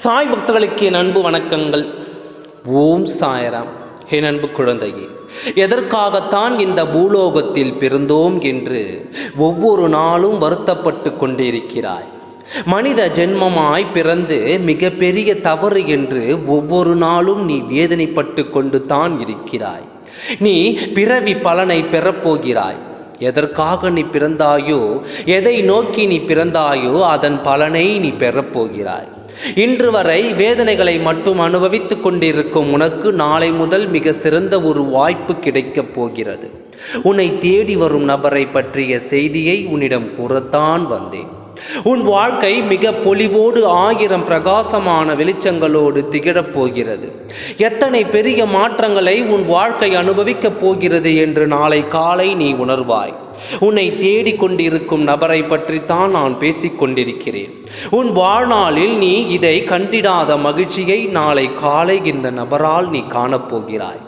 சாய் பக்தர்களுக்கு என் அன்பு வணக்கங்கள். ஓம் சாயராம். என் அன்பு குழந்தையே எதற்காகத்தான் இந்த பூலோகத்தில் பிறந்தோம் என்று ஒவ்வொரு நாளும் வருத்தப்பட்டு கொண்டிருக்கிறாய்? மனித ஜென்மமாய் பிறந்து மிகப்பெரிய தவறு என்று ஒவ்வொரு நாளும் நீ வேதனைப்பட்டு கொண்டு தான் இருக்கிறாய். நீ பிறவி பலனை பெறப்போகிறாய். எதற்காக நீ பிறந்தாயோ எதை நோக்கி நீ பிறந்தாயோ அதன் பலனை நீ பெறப்போகிறாய் இன்று வரை வேதனைகளை மட்டும் அனுபவித்துக் கொண்டிருக்கும் உனக்கு நாளை முதல் மிக சிறந்த ஒரு வாய்ப்பு கிடைக்கப் போகிறது. உன்னை தேடி வரும் நபரை பற்றிய செய்தியை உன்னிடம் கூறத்தான் வந்தேன். உன் வாழ்க்கை மிக பொலிவோடு ஆயிரம் பிரகாசமான வெளிச்சங்களோடு திகழப் போகிறது. எத்தனை பெரிய மாற்றங்களை உன் வாழ்க்கை அனுபவிக்கப் போகிறது என்று நாளை காலை நீ உணர்வாய். உன்னை தேடிக் கொண்டிருக்கும் நபரை பற்றித்தான் நான் பேசிக்கொண்டிருக்கிறேன் உன் வாழ்நாளில் நீ இதை கண்டிடாத மகிழ்ச்சியை நாளை காலை இந்த நபரால் நீ காணப்போகிறாய்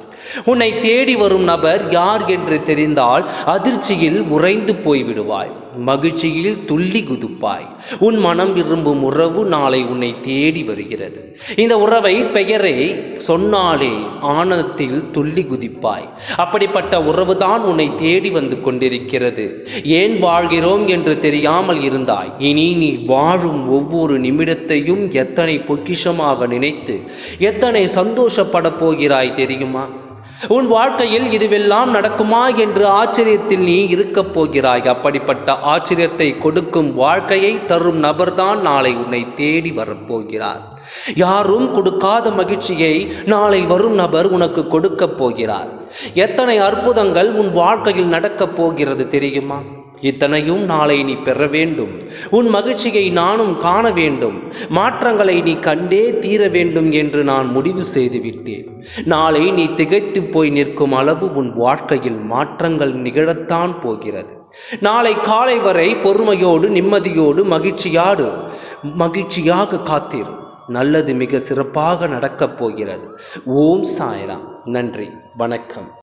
உன்னை தேடி வரும் நபர் யார் என்று தெரிந்தால் அதிர்ச்சியில் உறைந்து போய்விடுவாய். மகிழ்ச்சியில் துள்ளி குதிப்பாய். உன் மனம் விரும்பும் உறவு நாளை உன்னை தேடி வருகிறது. இந்த உறவை பெயரை சொன்னாலே ஆனந்தத்தில் துள்ளி குதிப்பாய். அப்படிப்பட்ட உறவுதான் உன்னை தேடி வந்து கொண்டிருக்கிறது. ஏன் வாழ்கிறோம் என்று தெரியாமல் இருந்தாய். இனி நீ வாழும் ஒவ்வொரு நிமிடத்தையும் எத்தனை பொக்கிஷமாக நினைத்து எத்தனை சந்தோஷப்பட போகிறாய் தெரியுமா? உன் வாழ்க்கையில் இதுவெல்லாம் நடக்குமா என்று ஆச்சரியத்தில் நீ இருக்கப் போகிறாய். அப்படிப்பட்ட ஆச்சரியத்தை கொடுக்கும் வாழ்க்கையை தரும் நபர்தான் நாளை உன்னை தேடி வரப்போகிறார். யாரும் கொடுக்காத மகிழ்ச்சியை நாளை வரும் நபர் உனக்கு கொடுக்கப் போகிறார். எத்தனை அற்புதங்கள் உன் வாழ்க்கையில் நடக்கப் போகிறது தெரியுமா? இத்தனையும் நாளை நீ பெற வேண்டும். உன் மகிழ்ச்சியை நானும் காண வேண்டும். மாற்றங்களை நீ கண்டே தீர வேண்டும் என்று நான் முடிவு செய்துவிட்டேன். நாளை நீ திகைத்து போய் நிற்கும் அளவு உன் வாழ்க்கையில் மாற்றங்கள் நிகழத்தான் போகிறது. நாளை காலை வரை பொறுமையோடு நிம்மதியோடு மகிழ்ச்சியாடு மகிழ்ச்சியாக காத்திரு. நல்லது மிக சிறப்பாக நடக்கப் போகிறது. ஓம் சாய்ராம். நன்றி. வணக்கம்.